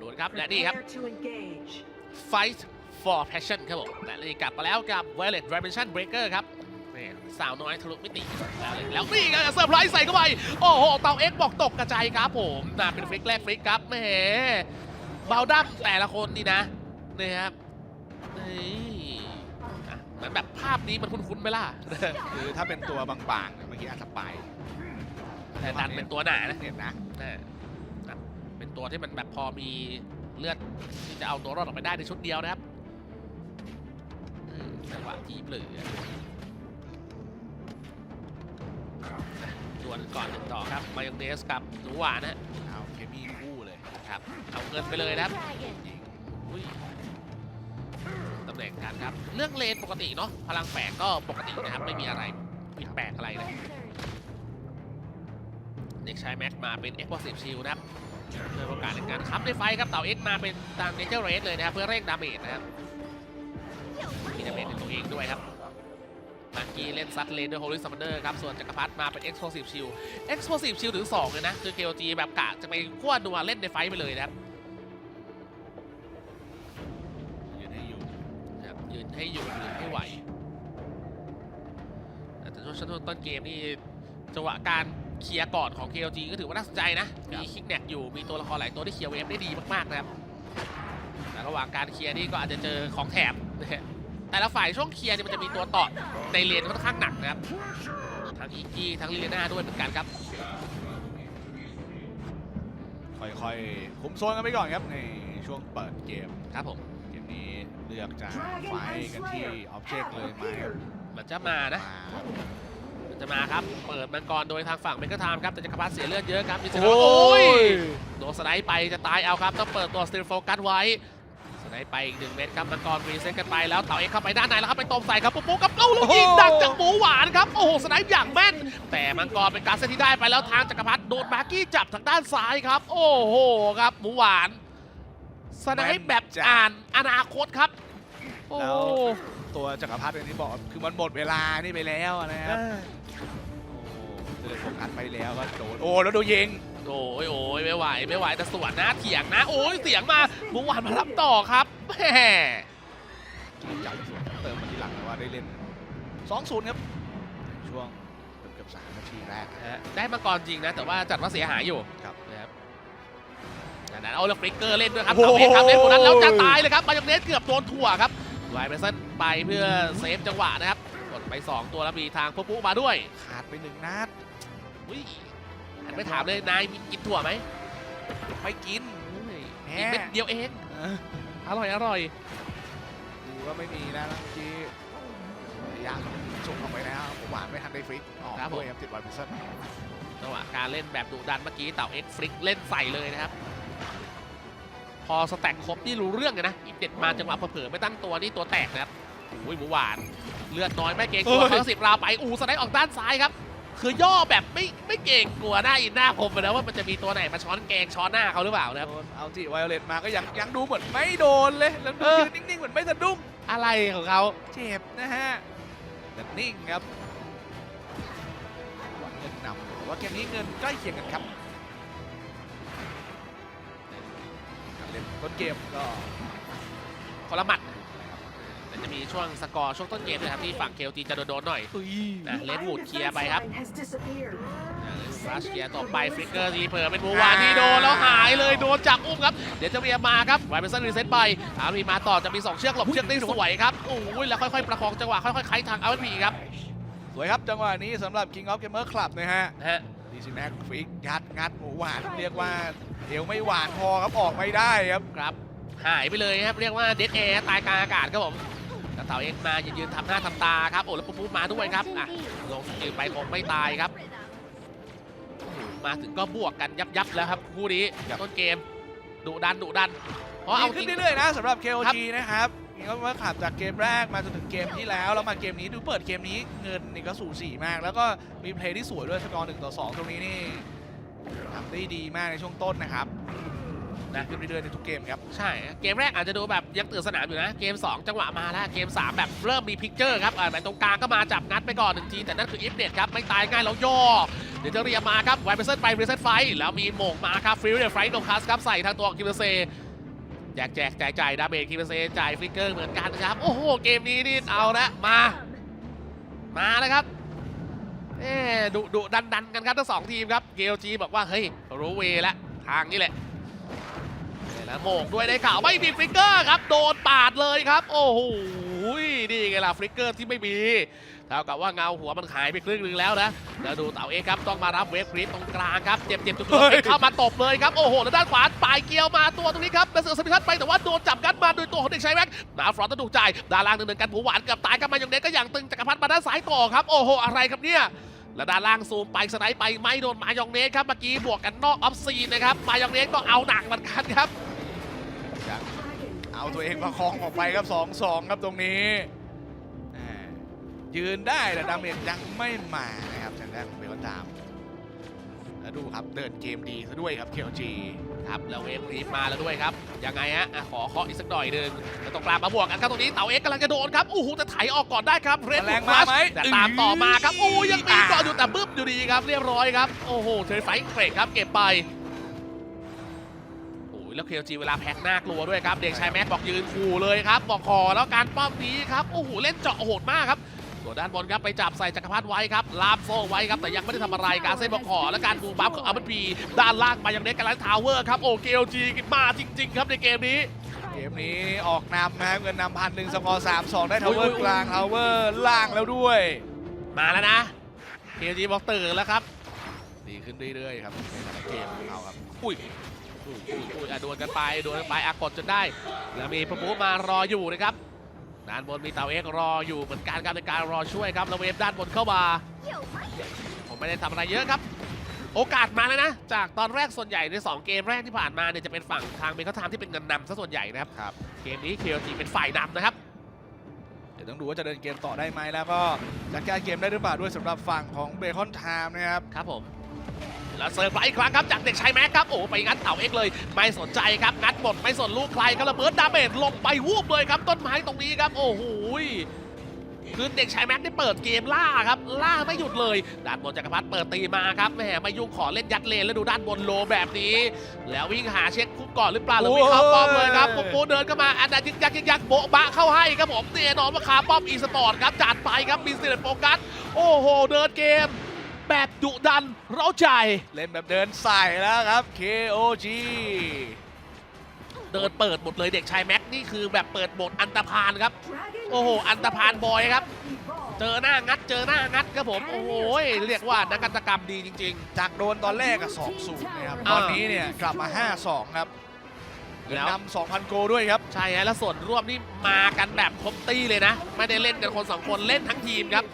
ดูครับ และนี่ครับ Prepare to engage. Fight for Passion ครับผมและนี่กลับมาแล้วกับ Violet Dimension Breaker ครับนี่สาวน้อยทะลุมิติแล้วแล้วนี่ก็เซอร์ไพรส์ใส่เข้าไป โอ้โห เตาเอ็กบอกตกกระจายครับผมน่าเป็นฟลิกแรกฟลิกครับแหมเบาดั้มแต่ละคนนี่นะนี่ครับนี่อะเหมือนแบบภาพนี้มันคุ้นๆไหมล่ะคือถ้าเป็นตัวบางๆเนี่ยเมื่อกี้อาจจะไปแต่ดันเป็นตัวหนานะเห็นนะนะนะเป็น ตัวที่มันแบบพอมีเลือดที่จะเอาตัวรอดออกไปได้ในชุดเดียวนะครับอืมจังหวะที่เปลือดวลก่อนหนึ่งต่อครับ มายองเนสกับหนูหวานนะเอาเคมีคู่เลยครับ เอาเงินไปเลยนะครับยิงอุ้ยตำแหน่งกันครับ เรื่องเลนปกติเนาะ พลังแฝงก็ปกตินะครับ ไม่มีอะไรผิดแปลกอะไรนะเด็กชายแม็กมาเป็น Explosive Shield นะครับ เพื่อโอกาสในการค้ำในไฟครับเต่าเอ็กมาเป็นตามเนเจอร์เรสเลยนะครับเพื่อเร่งดาเมจนะครับมีดาเมจในตัวเองด้วยครับมากี้เล่นซัดเลนด้วยโฮลิซัมเนอร์ครับ ส่วนจักรพรรดิมาเป็น Explosive Shield Explosive Shield ถึง 2 เลยนะ คือ KOG แบบกะจะไปขั้วนัวเล่นในไฟไปเลยนะครับยืนให้อยู่ครับยืนให้อยู่ยืนให้ไหวแต่ช่วงต้นเกมนี่จังหวะการ เคลียร์ก่อนของ KLG ก็ถือว่าน่าสนใจนะ มีคิกแนกอยู่ มีตัวละครหลายตัวที่เคลียร์เวฟได้ดีมากๆนะครับ แต่ระหว่างการเคลียร์นี่ก็อาจจะเจอของแถมนะฮะแต่ละฝ่ายช่วงเคลียร์เนี่ยมันจะมีตัวต่อในเลนค่อนข้างหนักนะครับ ทั้งอีกี้ทั้งลิเลน่าด้วยเหมือนกันครับ ค่อยๆ คุมโซนกันไปก่อนครับในช่วงเปิดเกม ครับผม เกมนี้เลือกจะไฟท์กันที่ออบเจกต์เลยไหมครับมันจะมานะมามัน จะมาครับ เปิดมังกรโดยทางฝั่งเมกะไทม์ครับ แต่จักรพรรดิเสียเลือดเยอะครับมีเซนโอ้โอ้ยยโดนสไนป์ไปจะตายเอาครับ ต้องเปิดตัวสติลโฟกัสไว้สไนป์ไปอีกหนึ่งเม็ดครับมังกรรีเซ็ตกันไปแล้วเต่าเอกเข้าไปด้านในแล้วครับไปตบใส่ครับปุ๊บปุ๊บครับเอ้าลูกยิงดักจากหมูหวานครับโอ้โหสไนป์อย่างแม่น แต่มังกรเป็นการเซตที่ได้ไปแล้วทางจักรพรรดิโดนมาร์กี้จับทางด้านซ้ายครับ โอ้โหครับหมูหวานสไนป์แบบอ่านอนาคตครับโอ้แล้ว ตัวจักรพรรดิอย่างที่บอกคือมันหมดเวลานี่ไปแล้วนะครับ โอ้เลยโฟกัสไปแล้วก็โดนโอ้แล้วโดนยิง โอ้ยโอ้ยไม่ไหวไม่ไหวแต่สวนนะเถียงนะ โอ้ยเสียงมาหมูหวานมารับต่อครับแหมจับเติมมาทีหลังแต่ว่าได้เล่นสองศูนย์ครับ ช่วงเกือบๆสามนาทีแรกนะฮะได้มาก่อนจริงนะแต่ว่าจัดว่าเสียหายอยู่ครับนะครับจากนั้นเอาแล้วฟลิกเกอร์เล่นด้วยครับโอ้เอาโหเองครับเล่นหมดนั้นแล้วจะตายเลยครับมายองเนสเกือบโดนถั่วครับ ไวเบสันไปเพื่อเซฟจังหวะนะครับ กดไป 2 ตัวแล้วมีทางพวกปุ๊มาด้วย ขาดไปหนึ่งนัดอุ้ยหันไปถามเลยนายมีกินถั่วไหมไม่กินอุ้ยแหมอีกเม็ดเดียวเองเอออร่อยอร่อยดูก็ไม่มีนะเมื่อกี้ระยะส่งออกไปแล้วหวานไม่ทันได้ฟลิกออกด้วยครับติดวันพิซซ่าจังหวะการเล่นแบบดุดันเมื่อกี้เต่าเอ็กฟลิกเล่นใส่เลยนะครับ พอสแต็กครบนี่รู้เรื่องเลยนะอีเด็ดมาจังหวะเผลอๆไม่ตั้งตัวนี่ตัวแตกนะครับอุ้ยหมูหวาน เลือดน้อยไม่เกรงกลัวเฮ้ยเขาสิบราวไปอูสไลด์ออกด้านซ้ายครับ คือย่อแบบไม่ไม่เกรงกลัวหน้าอินหน้าผมไปแล้วว่ามันจะมีตัวไหนมาช้อนแกงช้อนหน้าเขาหรือเปล่านะครับโดนเอาจิไวโอเลตมาก็ยังยังดูเหมือนไม่โดนเลยแล้วดูเออยืนนิ่งๆเหมือนไม่สะดุ้งอะไรของเขาเจ็บนะฮะแต่นิ่งครับหวังเงินนำแต่ว่าเกมนี้เงินใกล้เคียงกันครับ เล่นต้นเกมก็คนละหมัดแต่จะมีช่วงสกอร์ช่วงต้นเกมนะครับที่ฝั่งเคลจีจะโดนๆหน่อยอุ้ยนะเลนวูดเคลียร์ไปครับ Line has disappeared. ฟลัชเคลียร์ต่อไปฟลิกเกอร์ทีเผลอเป็นบูวานที่โดนแล้วหายเลยโดนจับอุ้มครับ เดี๋ยวจะเรียมาครับไวเบสันรีเซ็ตไปอาร์พีมาต่อจะมี 2 เชือกหลบเชือกได้สวยครับโอ้ยแล้วค่อยๆประคองจังหวะค่อยๆไขทางเอาพีครับสวยครับจังหวะนี้สำหรับ King of Gamer Club นะฮะนะฮะดีซีแม็กฟิกยัดงัดหมูหวานเรียกว่า เอวไม่หวานพอครับออกไม่ได้ครับครับ หายไปเลยครับเรียกว่าเดดแอร์ตายกลางอากาศครับผมแต่เต่าเอ็กซ์มายืนๆทำหน้าทำตาครับโอ้แล้วปุ๊บปุ๊บมาด้วยครับอะลงยืนไปคงไม่ตายครับโอ้โหมาถึงก็บวกกันยับยับๆแล้วครับคู่นี้ต้นเกมดุดันดุดันเพราะเอาดีจขึ้รินงเรื่อยๆนะสำหรับครั KOG บนะครับนี่ก็ว่าขับจากเกมแรกมาจนถึงเกมที่แล้ว แล้วมาเกมนี้ดูเปิดเกมนี้เงินนี่ก็สูสีมาก แล้วก็มีเพลย์ที่สวยด้วยสกอร์หนึ่งต่อสองตรงนี้นี่ ทำได้ดีมากในช่วงต้นนะครับนะขึ้นเรื่อยๆในทุกเกมครับ ใช่ เกมแรกอาจจะดูแบบยังตื่นสนามอยู่นะ เกม 2 จังหวะมาแล้ว เกม 3 แบบเริ่มมีพิกเจอร์ครับอ่าแบบตรงกลางก็มาจับงัดไปก่อนหนึ่งที แต่นั่นคืออิฟเน็ตครับ ไม่ตายง่ายแล้วย่อ เดี๋ยวจะเรียมาครับไวเปอร์เซนไปรีเซ็ตไฟ แล้วมีโหม่งมาครับฟรีเรียไฟโดคัสครับใส่ทางตัวของกิมเบเซแจกแจกจ่ายจ่ายดาเมจคีเปอร์เซนจ่ายฟลิกเกอร์เหมือนกันนะครับ โอ้โห เกมนี้นี่เอาละมา มาแล้วครับ เอ๊ดุดุดันดันกันครับทั้งสองทีมครับเกลจีบอกว่าเฮ้ยรู้เวแล้วทางนี้แหละแล้วโมกด้วยได้ข่าวไม่มีฟลิกเกอร์ครับ โดนปาดเลยครับ โอ้โหนี่ไงล่ะฟลิกเกอร์ที่ไม่มี เท่ากับว่าเงาหัวมันหายไปครึ่งหนึงแล้วนะแล้วดูเต่าเอกครับต้องมารับเวฟคริสตรงกลางครับเจ็บเจ็บจุดเฮ้ยเข้ามาตบเลยครับโอ้โหแล้วด้านขวาปลายเกลียวมาตัวตรงนี้ครับแล้วเสือสมิทัศน์ไปแต่ว่าโดนจับกัดมาโดยตัวของเด็กชายแม็กมาฟรอนต์ต้องถูกใจายด้านล่างหนึ่งๆกันหมูหวานเกับตายกันมาอย่างเด็กก็อย่างตึงจักรพัฒน์มาด้านซ้ายต่อครับโอ้โหอะไรครับเนี่ยแล้วด้านล่างซูมไปสไนป์ไปไม่โดนมายองเนสครับเมื่อกี้บวกกันนอกออฟซีนนะครับมายองเนสก็เอาหนักเหมือนกันครับ Dragon เอาตัวเองประคองออกไปครับ 2-2 ครับตรงนี้แหม่ ยืนได้แต่ดาเมจยังไม่มานะครับทางด้านของเบลตามแล้วดูครับเดินเกมดีซะด้วยครับ KLG ครับแล้วเวฟรีบมาแล้วด้วยครับยังไงฮะอะขอเคาะอีกสักหน่อยหนึ่งแล้วตรงกลางมาบวกกันครับตรงนี้เต่าเอ็กซ์กำลังจะโดนครับโอ้โหแต่ไถออกก่อนได้ครับเรดแรงมาไหมแต่ตามต่อมาครับโอ้ยังมีอ่าเกาะอยู่แต่บึ้มอยู่ดีครับเรียบร้อยครับโอ้โหเทรไฟท์เกรดครับเก็บไปโอ้ยแล้วเคลจีเวลาแพ็กหน้ากลัวด้วยครับ เด็กชายแม็กบอกยืนขู่เลยครับ บอกขอแล้วการป้อมนี้ครับ โอ้โห เล่นเจาะโหดมากครับ ส่วนด้านบนครับไปจับใส่จักรพรรดิไว้ครับลามโซ่ไว้ครับแต่ยังไม่ได้ทำอะไรการเส้นบอกขอและการบูบัฟของอัลบัตบีด้านล่างมายังเน็กกันแล้วทาวเวอร์ครับโอ้เกลจีมาจริง ๆ ครับในเกมนี้เกมนี้ออกนำนะครับเงินนำพันหนึ่งสกอร์สามสองได้ทาวเวออุ้ร์ยกลางทาวเวอร์ล่างแล้วด้วย มาแล้วนะเกลจีบอกตื่นแล้วครับดีขึ้นเรื่อยๆครับในแต่ละเกมของเราครับอุ้ยอุ้ยอุ้ยอุ้ยอะดวลกันไปดวลกันไปอากดจนได้ แล้วมีพระมูมารออยู่นะครับ ด้านบนมีเตาเอ็กรออยู่เหมือนกันครับในการรอช่วยครับแล้วเวฟด้านบนเข้ามา ผมไม่ได้ทำอะไรเยอะครับ โอกาสมาแล้วนะ จากตอนแรกส่วนใหญ่ใน 2 เกมแรกที่ผ่านมาเนี่ยจะเป็นฝั่งทางเมกาทามที่เป็นเงินนำซะส่วนใหญ่นะครับ ครับ เกมนี้ KOG เป็นฝ่ายนำนะครับ เดี๋ยวต้องดูว่าจะเดินเกมต่อได้ไหมแล้วก็จะแก้เกมได้หรือเปล่าด้วยสำหรับฝั่งของเบคอนไทม์นะครับ ครับผม แล้วเซิร์ฟไลท์อีกครั้งครับจากเด็กชายแม็กครับโอ้ไปงัดเต่าเอ็กเลย ไม่สนใจครับงัดหมดไม่สนลูกใครครับระเบิดดาเมจลงไปวูบเลยครับต้นไม้ตรงนี้ครับโอ้โหคือเด็กชายแม็กได้เปิดเกมล่าครับล่าไม่หยุดเลยด้านบนจักรพัฒน์เปิดตีมาครับแหมไม่ยุ่งขอเล่นยัดเลนแล้วดูด้านบนโลแบบนี้ แล้ววิ่งหาเช็คคุกก่อนหรือเปล่าหรือวิ่งเข้าป้อมเลยครับปุ๊บปุ๊บเดินเข้ามาอันนั้นยึกยักยึกยักโบะบะเข้าให้ครับผมแน่นอนว่าคาป้อมอีสปอร์ตครับจัดไปครับมีสเตนโฟกัสโอ้โห เดินเกม แบบดุดันเร้าใจ เล่นแบบเดินใส่แล้วครับ KOG เดินเปิดหมดเลยเด็กชายแม็กนี่คือแบบเปิดบทอันตรพานครับ Dragon โอ้โห อันตรพานบอยครับ Evolve. เจอหน้างัดเจอหน้างัดครับผม โอ้โห เรียกว่านักกตกรรมดีจริงจากโดนตอนแรกอะ2-0นะครับอ่าตอนนี้เนี่ยกลับมา 5-2 ครับเงินแล้วนำ2,000 โกด้วยครับๆใช่ฮะแล้วส่วนร่วมนี่มากันแบบครบตี้เลยนะ ไม่ได้เล่นกันคนสองคนเล่นทั้งทีมครับ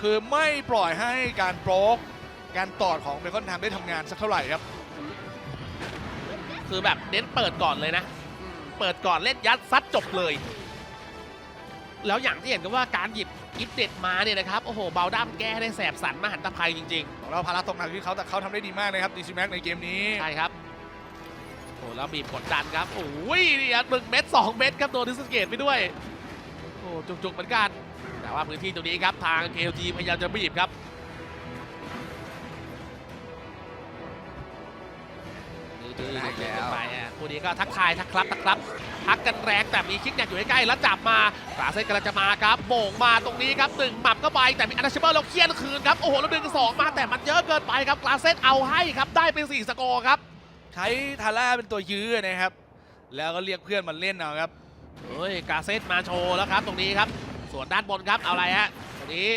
คือไม่ปล่อยให้การโปรกการตอดของเบคอนไทม์ได้ทำงานสักเท่าไหร่ครับ คือแบบเน้นเปิดก่อนเลยนะอืมเปิดก่อนเล่นยัดซัดจบเลย แล้วอย่างที่เห็นก็ว่าการหยิบกิฟต์เด็ดมาเนี่ยนะครับ โอ้โห เบาด้ามแก้ได้แสบสันมหันตภัยจริงๆของเราภาระตกหนักที่เขาแต่เขาทำได้ดีมากเลยครับดีซีแม็กในเกมนี้ ใช่ครับโอ้แล้วบีบกดดันครับ โอ้ยนี่ครับหนึ่งเม็ดสองเม็ดครับโดนดิสเกตไปด้วย โอ้จุกๆเหมือนกัน แต่ว่าพื้นที่ตรงนี้ครับทาง KLG พยายามจะบีบครับดื้อๆได้แล้วเดินไปอะคู่นี้ก็ทักทายทักครับทักครับทักกันแรงแต่มีคิกแนกอยู่ใกล้ๆแล้วจับมากราเซนกำลังจะมาครับโบ่งมาตรงนี้ครับหนึ่งหมับก็ไปแต่มีอนาชิเบอร์เราเคียนคืนครับโอ้โหแล้วดึงสองมาแต่มันเยอะเกินไปครับกราเซนเอาให้ครับได้เป็นสี่สกอร์ครับ ใช้ทาร่าเป็นตัวยื้อนะครับ แล้วก็เรียกเพื่อนมาเล่นเอาครับเฮ้ยกาเซตมาโชว์แล้วครับตรงนี้ครับ ส่วนด้านบนครับเอาอะไรฮะตรงนี้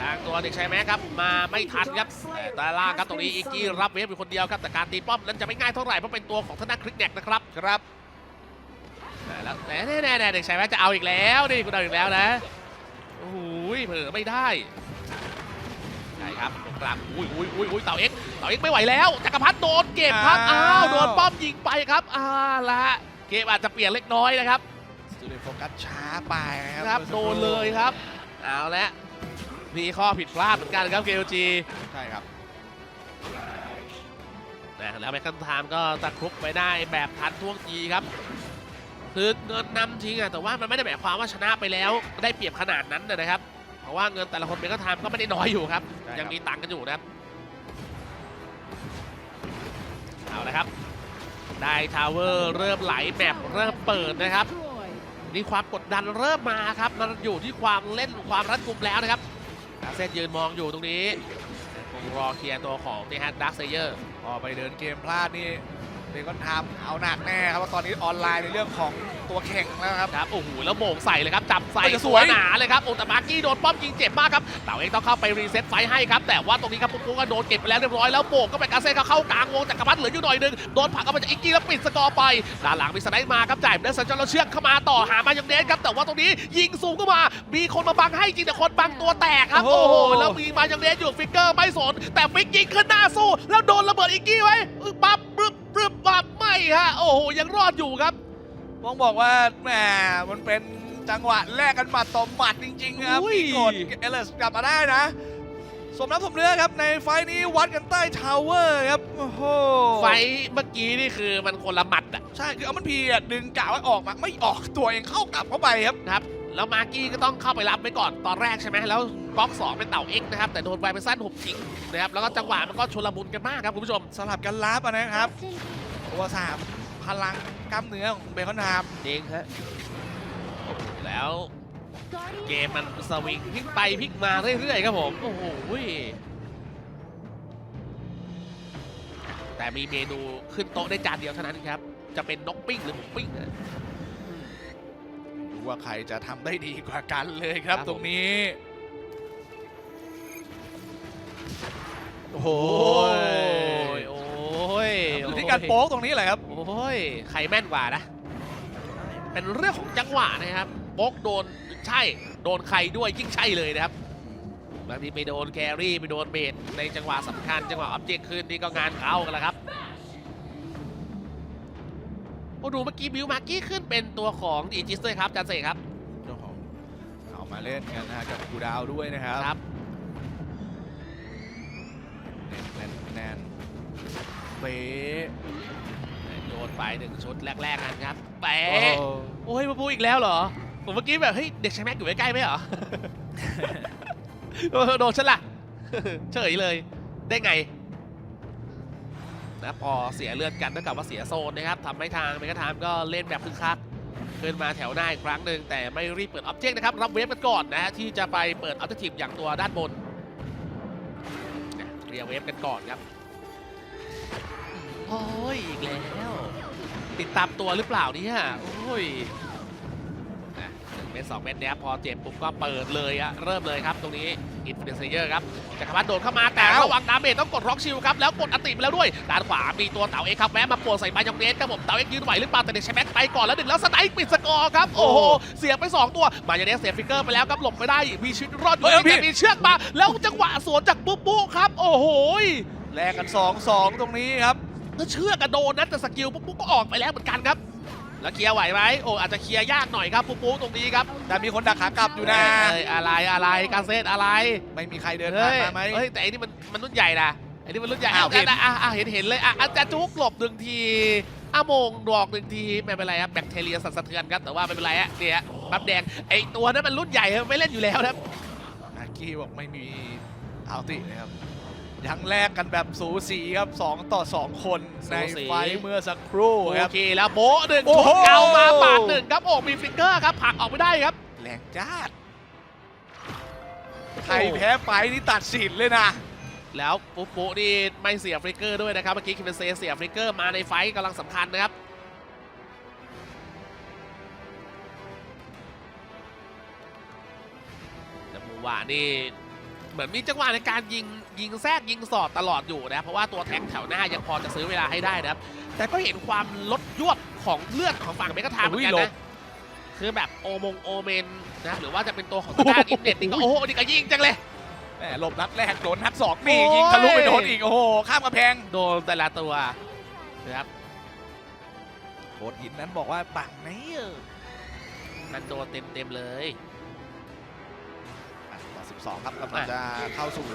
ทางตัวเด็กชายแม็กครับมาไม่ทันครับแต่ด้านล่างครับตรงนี้อีกกี้รับเวฟอยู่คนเดียวครับแต่การตีป้อมนั้นจะไม่ง่ายเท่าไหร่เพราะเป็นตัวของทางด้านคลิกแนกนะครับครับแต่แล้วแต่แน่ๆๆเด็กชายแม็กจะเอาอีกแล้วนี่คุณเอาอีกแล้วนะโอ้โหเผลอไม่ได้ใช่ครับตรงกลางอุ้ยอุ้ยอุ้ยอุ้ยเต่าเอ็กเต่าเอ็กไม่ไหวแล้วจักรพัฒน์โดนเก็บครับอ้าอ้าววโดนป้อมยิงไปครับอ่าละเกมอาจจะเปลี่ยนเล็กน้อยนะครับ สตูดิโอโฟกัสช้าไปนะคครัรับบโดนเลยครับ เอาละมีข้อผิดพลาดเหมือนกันครับ KOG ใช่ครับนะแล้วแมคคันไทม์ก็ตะครุบไปได้แบบทันท่วงทีครับคือเงินนำจริงอะแต่ว่ามันไม่ได้หมายความว่าชนะไปแล้วได้เปรียบขนาดนั้นนะครับ เพราะว่าเงินแต่ละคนแมคคันไทม์ก็ไม่ได้น้อยอยู่ครับใช่ครับยังมีตังค์กันอยู่นะครับเอาละครับ ได้ทาวเวอร์เริ่มไหลแมปเริ่มเปิดนะครับ นี่ความกดดันเริ่มมาครับ มันอยู่ที่ความเล่นความรัดกุมแล้วนะครับดาเซนยืนมองอยู่ตรงนี้คงรอเคลียร์ตัวของนี่ฮะดักเซเยอร์ ออไปเดินเกมพลาดนี่ เดกอนทำเอาหนักแน่ครับว่าตอนนี้ออนไลน์ในเรื่องของตัวแข่งแล้วครับครับโอ้โหแล้วโมงใส่เลยครับจับใส่มันจะสสววยยหนาเลยครับโอ้แต่มาร์กี้โดนป้อมยิงเจ็บมากครับเต่าเองต้องเข้าไปรีเซ็ตไฟให้ครับแต่ว่าตรงนี้ครับปุ๊กปุ๊กก็โดนเก็บไปแล้วเรียบร้อยแล้วโบกก็ไปกาเซ่เขาเข้ากลางวงจากกระพัดเหลืออยู่หน่อยหนึงโดนผลักออกมาจากอิกกี้แล้วปิดสกอร์ไปด้านหลังมีสไนด์มาครับจ่ายไปแล้วสัญจรเราเชือกเข้ามาต่อหามายังเดนครับแต่ว่าตรงนี้ยิงสูงเข้ามา มีคนมาบังให้จริงแต่คนบังตัวแตกครับโอ้โอ้โหโหแล้วมีมายังเดนอยู่ฟิกเกอร์ไม่สนแต่ฟิกยิงขึ้นหน้าสู้แล้วโดนระเบิดอิกกี้ไว้อึ๊บปั๊บปรึบ ปรึบปั๊บไม่ฮะ โอ้โห ยังรอดอยู่ครับ ต้องบอกว่าแหมมันเป็นจังหวะแลกกันหมัดต่อหมัดจริงๆครับอุ้ยมีกดเอเลสกลับมาได้นะ สมน้ำสมเนื้อครับ ในไฟล์นี้วัดกันใต้ทาวเวอร์ครับ โอ้โหไฟเมื่อกี้นี่คือมันคนละหมัดอะ ใช่ คือเอามันพีอะดึงกะไว้ออกมา ไม่ออกตัวเองเข้ากลับเข้าไปครับนะครับ แล้วมาร์กี้ก็ต้องเข้าไปรับไว้ก่อนตอนแรกใช่ไหมแล้วบล็อก2เป็นเต่าเอ็กนะครับแต่โดนไวไปสั้นหุบทิ้งนะครับแล้วก็จังหวะมันก็ชลมุนกันมากครับคุณผู้ชมสลับกันลับอะนะครับตัวสามพลังกล้ามเนื้อของเบคอนฮามจริงฮะแล้วเกมมันสวิงพลิกไปพลิกมาเรื่อยๆครับผมโอ้โหแต่มีเมนูขึ้นโต๊ะได้จานเดียวเท่านั้นครับ จะเป็นนกปิ้งหรือหมูปิ้งนะดู ว่าใครจะทำได้ดีกว่ากันเลยครับครับผมตรงนี้ โอ้โหโอ้ยโอ้ยอยู่ที่การโป๊กตรงนี้แหละครับ โอ้ยใครแม่นกว่านะ เป็นเรื่องของจังหวะนะครับโป๊กโดนใช่ โดนใครด้วยยิ่งใช่เลยนะครับบางทีไปโดนแครี่ไปโดนเบสในจังหวะสำคัญจังหวะออบเจกต์คืนนี่ก็งานเข้ากันแล้วครับโอ้ดูเมื่อกี้บิวมาร์กี้ขึ้นเป็นตัวของดีจิสด้วยครับจันเสกครับเจ้าของเอามาเล่นกันนะฮะกับกูดาวด้วยนะครับครับแน่นแน่นเป๊ะโยนไปหนึ่งชุดแรกๆกันครับแปโอ้ะโอ้ยมาพูอีกแล้วเหรอ ผมเมื่อกี้แบบเฮ้ยเด็กชายแม็กอยู่ใกล้ๆไหมเหรอโดนโดนฉันล่ะเฉยเลยได้ไง นะพอเสียเลือดกันเท่ากับว่าเสียโซนนะครับทำให้ทางเมกาไทม์ก็เล่นแบบคึกคักขึ้นมาแถวหน้าอีกครั้งหนึ่งแต่ไม่รีบเปิดออบเจกต์นะครับรับเวฟกันก่อนนะฮะที่จะไปเปิดอัลติทีฟอย่างตัวด้านบนเรียเวฟกันก่อนครับโอ้ยอีกแล้ว ติดตามตัวหรือเปล่าเนี่ยโอ้ยนะหนึ่งเมตรสองเมตรเนี้ยพอเจ็บปุ๊บก็เปิดเลยอะเริ่มเลยครับตรงนี้ อินฟินิเซเยอร์ครับจักรพัฒน์โดนเข้ามาแต่อ้าวระวังดาเมจต้องกดร็อกชิลครับแล้วกดอันติไปแล้วด้วยด้านขวามีตัวเต่าเอกครับแวะมาปวดใส่มายองเนสครับผมเต่าเอกยืนไหวหรือเปล่าแต่เด็กใช้แม็กไปก่อนแล้วดึงแล้วสไนป์ปิดสกอร์ครับโอ้โหเสียไป2ตัวมายองเนสเสียฟิกเกอร์ไปแล้วครับหลบไม่ได้มีชีวิตรอดอยู่เฮ้ยแต่พี่มีเชือกมา แล้วจังหวะสวนจากปุ๊บปุ๊ครับ โอ้โหแลกกัน 2 2 ตรงนี้ครับก็เชือกกระโดนนะแต่สกิลปุ๊บปุ๊ก็ออกไปแล้วเหมือนกันครับ แล้วเคลียร์ไหวไหมโอ้อาจจะเคลียร์ยากหน่อยครับปุ๊บปุ๊ตรงนี้ครับแต่มีคนดักขากลับอยู่นะเอ้ยอะไรอะไรการเซตอะไรไม่มีใครเดินผ่าเฮ้นยมาไหมเฮ้ยแต่อันนี้มันมันรุ่นใหญ่นะอันนี้มันรุ่นใหญ่อ้าวอะเห็นอะอะอะเห็นเห็นเลยอะอาจจะจุกหลบหนึ่งทีอะโมงดอกหนึ่งทีไม่เป็นไรครับแบคทีเรียสั่นสะเทือนครับแต่ว่าไม่เป็นไรอะเนี่ยบัฟแดงไอตัวนั้นมันรุ่นใหญ่ครับไม่เล่นอยู่แล้วนะครับอากี้บอกไม่มีอัลตินะครับ ยังแลกกันแบบสูสีครับ 2 ต่อ 2 คนในไฟท์เมื่อสักครู่โอครับเคแล้วโบะหนึ่งโอ้ชุโหดเก่ามาปาดหนึ่งครับโอ้มีฟลิกเกอร์ครับผลักออกไม่ได้ครับ แรงจ้าดใครแพ้ไฟท์นี่ตัดสินเลยนะ แล้วปุ๊บปุ๊นี่ไม่เสียฟลิกเกอร์ด้วยนะครับ เมื่อกี้คิมเบนเซเสียฟลิกเกอร์มาในไฟท์กำลังสำคัญนะครับแต่มูวานี่ เหมือนมีจังหวะในการยิงยิงแทรกยิงสอดตลอดอยู่นะเพราะว่าตัวแท็กแถวหน้ายังพอจะซื้อเวลาให้ได้นะครับ แต่ก็เห็นความลดยวบของเลือดของฝั่งเมกาทามเหมือนกันอุ้ยหลนะบคือแบบโอมงโอเมนนะหรือว่าจะเป็นตัวของทางด้านอินเน็ตนี่ก็โอ้โหนี่ก็ยิงจังเลยแหมหลบนัดแรกโดนนัดสองนี่โอ้ยยิงทะลุไปโดนอีกโอ้โหข้ามกระแพงโดนแต่ละตัวนะครับโคดหินนั้นบอกว่าปังไหนเออมันโดนเต็มเต็มๆเลยอะต่อ 12 ครับกำลังจะเข้าสู่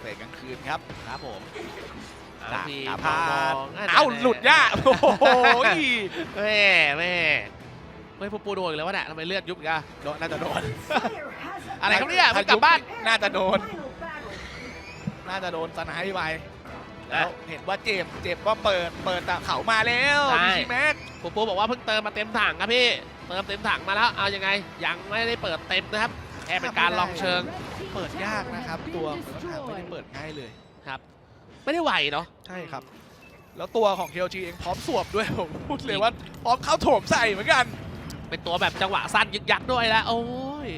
เตะกลางคืนครับครับผมเอาจากพี่อาพพามองๆเอ้าหลุดย่าโอ้โหแม่แม่เฮ้ยพวกปูโดนอีกแล้ววะเนี่ยทำไมเลือดยุบอีกอะโดนน่าจะโดน อะไรครับเนี่ยเพิ่งกลับบ้านน่าจะโดน น่าจะโดนสไนป์ไปแล้วเห็นว่าเจ็บเจ็บก็เปิดเปิดแต่เขามาแล้วใช่พีซีแม็กปูปูบอกว่าเพิ่งเติมมาเต็มถังครับพี่เติมเต็มถังมาแล้วเอายังไงยังไม่ได้เปิดเต็มนะครับ แค่เป็นการลองเชิงเปิดยากนะครับ ตัวเหมือนว่าไม่ได้เปิดง่ายเลยครับ ไม่ได้ไหวเนาะใช่ครับ แล้วตัวของ KLG เองพร้อมสวบด้วยผมพูดเลยว่าพร้อมเข้าโถมใส่เหมือนกัน เป็นตัวแบบจังหวะสั้นยึกยักด้วยแล้วโอ้ย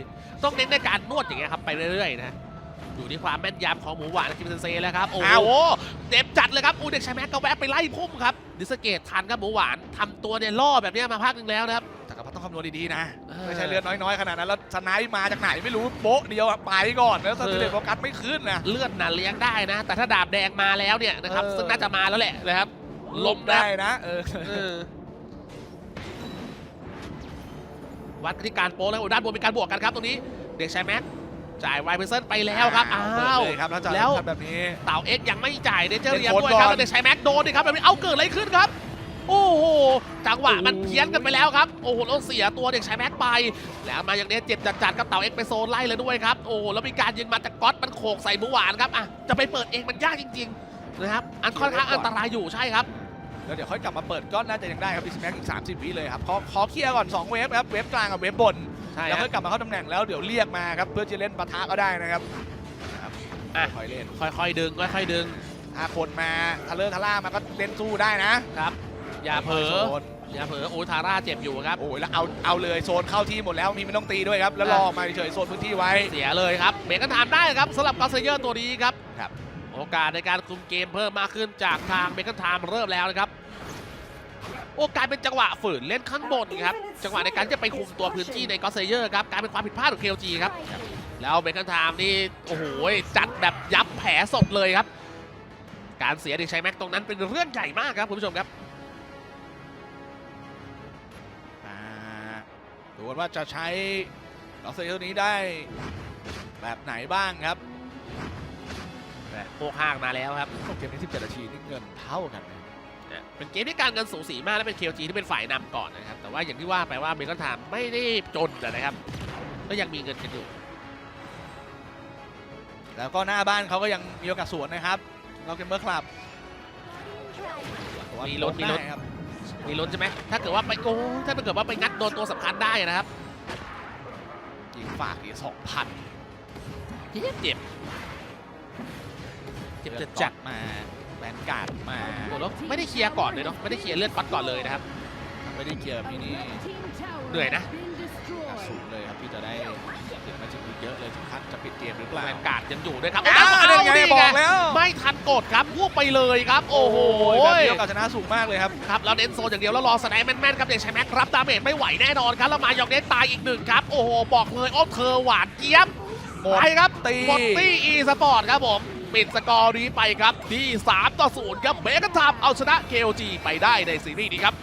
ต้องเน้นในการนวดอย่างเงี้ยครับไปเรื่อยๆนะอยู่ที่ความแม่นยำของหมูหวานและคิมเซนเซแล้วครับ โอ้โหอ้าวเจ็บจัดเลยครับอูเด็กชายแม็กก็แวะไปไล่พุ่มครับดิสเกตทันครับหมูหวานทำตัวเนี่ยล่อแบบเนี้ยมาพักหนึงแล้วนะครับ แต่ก็ต้องคำนวณดีๆนะเออไม่ใช่เลือดน้อยๆ ขนาดนั้น แล้วสไนป์มาจากไหนไม่รู้โป๊ะเดียวอะไปก่อนแล้วสติเลตโฟกัสไม่ขึ้นนะ เลือดน่ะเลี้ยงได้นะ แต่ถ้าดาบแดงมาแล้วเนี่ยนะครับเออซึ่งน่าจะมาแล้วแหละนะครับลมนะได้นะ เออเออวัดกันที่การโป๊แล้วโอ้ด้านบนมีการบวกกันครับตรงนี้ เด็กชายแม็กจ่ายไวเพอร์เซนไปแล้วครับ อ้าเปิดวเลยครับแล้วจะแล้วทำแบบนี้เต่าเอ็กซ์ยังไม่จ่ายเดนเจอร์เล่เรียนมโค้ดด้วยครับก่อนแล้วเด็กชายแม็กโดนดิครับแบบนี้เอ้าเกิดอะไรขึ้นครับ โอ้โหจังหวะมันเพี้ยนกันไปแล้วครับ โอ้โหแล้วเสียตัวเด็กชายแม็กไป แล้วมาอย่างนี้เจ็บจัดๆกับเต่าเอ็กซ์ไปโซนไล่เลยด้วยครับโอ้โหแล้วมีการยิงมาจากก๊อตมันโขกใส่หมูหวานครับอะจะไปเปิดเองมันยากจริงๆนะครับอันค่อนข้างอันตรายอยู่ใช่ครับแล้วเดี๋ยวค่อยกลับมาเปิดก็น่าจะยังได้ครับดิสแม็กอีก 30 วิเลยครับขอขอเคลียร์ก่อน2เวฟครับเวฟกลางกับเวฟบนใช่แล้วครัค่อบยกลับมาเข้าตำแหน่งแล้วเดี๋ยวเรียกมาครับเพื่อจะเล่นปะทะก็ได้นะครับครับอะค่อยเล่นค่อยๆดึงค่อยๆดึงถ้าคนมาทะเลอร์ทะล่ามาก็เล่นสู้ได้นะครับ อย่าเผลอโซนอย่าเผลอโอ้ทาร่าเจ็บอยู่ครับ โอ้ยแล้วเอาเอาเลยโซนเข้าที่หมดแล้วมีไม่ต้องตีด้วยครับ แล้วรอมาเฉยๆโซนพื้นที่ไว้ เสียเลยครับเบรกกันถามได้ครับสำหรับกอสเซเยอร์ตัวนี้ครับ ครับ โอกาสในการคุมเกมเพิ่มมากขึ้นจากทางเบรกกันไทม์เริ่มแล้วนะครับ โอกาสเป็นจังหวะฝืนเล่นข้างบนครับ จังหวะในการจะไปคุมตัวพื้นที่ในกอสเซเยอร์ครับกลารเป็นความผิดพลาดของ KLG ครับ แล้วเบรกกันไทม์นี่โอ้โหจัดแบบยับแผลสดเลยครับ การเสียเด็กชายแม็กตรงนั้นเป็นเรื่องใหญ่มากครับคุณผู้ชมครับ กันว่าจะใช้ล็อกเซอร์นี้ได้แบบไหนบ้างครับโคกห้างมาแล้วครับเกมนี้17นาทีนี่เงินเท่ากันนะนะเป็นเกมที่การเงินสูสีมากและเป็น KLG ที่เป็นฝ่ายนำก่อนนะครับ แต่ว่าอย่างที่ว่าไปว่าเบคอนไทม์ไม่ได้จนนะครับ ก็ยังมีเงินกันอยู่ แล้วก็หน้าบ้านเขาก็ยังมีโอกาสสวนนะครับ เราเกมเบอร์คลับมีลุ้นมีลุ้นได้ครับ มีลุ้นใช่ไหมถ้าเกิดว่าไปโอ้ถ้าเกิดว่าไปงัดโดนตัวสำคัญได้นะครับยิงฝากอีกสองพันเจ็บเจ็บเจ็บจะจัดมาแบนการ์ดมาโอ้แล้วไม่ได้เคลียร์ก่อนเลยเนาะไม่ได้เคลียร์เลือดปัดก่อนเลยนะครับ ไม่ได้เคลียร์แบบนี้นี่เหนื่อยนะสูงเลยครับที่จะได้เสียมาถึง เยอะเลยถึงขั้นจะปิดเกมหรือเปล่าแรงการ์ดยังอยู่ด้วยครับอ้าวโอ้นั่นโหไงนี่บไงอกแล้ว ไม่ทันกดครับพวกไปเลยครับ โอ้โหแบบเดียวกับชนะสูงมากเลยครับครับแล้วเน้นโซนอย่างเดียวแล้วรอสไนป์แม่นๆครับเด็กชายแม็กรับดาเมจไม่ไหวแน่นอนครับแล้วมายองเนสตายอีกหนึ่งครับโอ้โหบอกเลยโอ้เธอหวานเจี๊ยบหมดไปครับตีหมดตี้อีสปอร์ตครับผมปิดสกอร์นี้ไปครับที่3ต่อ0ครับเบกันทามเอาชนะ KOG ไปได้ในซีรีส์นี้ครับ